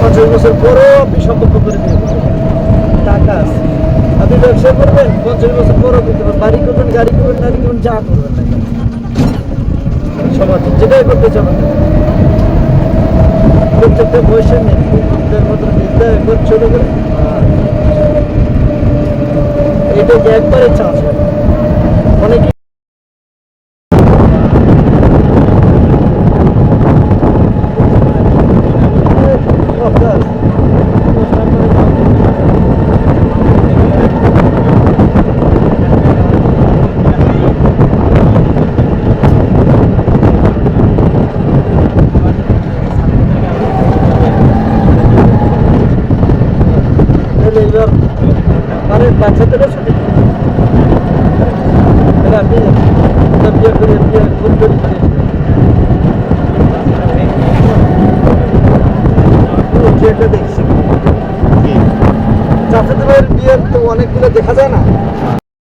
পঞ্চাশ বছর পরেও আপনি সম্পর্ক করে দিয়ে টাকা আছে। আপনি ব্যবসা করবেন, পঞ্চাশ বছর পরেও করতে পারবেন বাড়ি করবেন, গাড়ি করবেন নারী করবেন যা করবেন। সমাজে যেটাই করতে চাবেন না কেন। প্রত্যেকটা বয়সে নেই। বুদ্ধের মতন বিদ্যা একবার করে আর এটা যে একবারে চান্স তাহলে এবার আরে বাচ্চাদেরও ছুটি আমি বিয়ে করে বিয়ে ফুল করে। দেখছি। চাচাদের ভাইয়ের তো অনেকগুলো দেখা যায় না?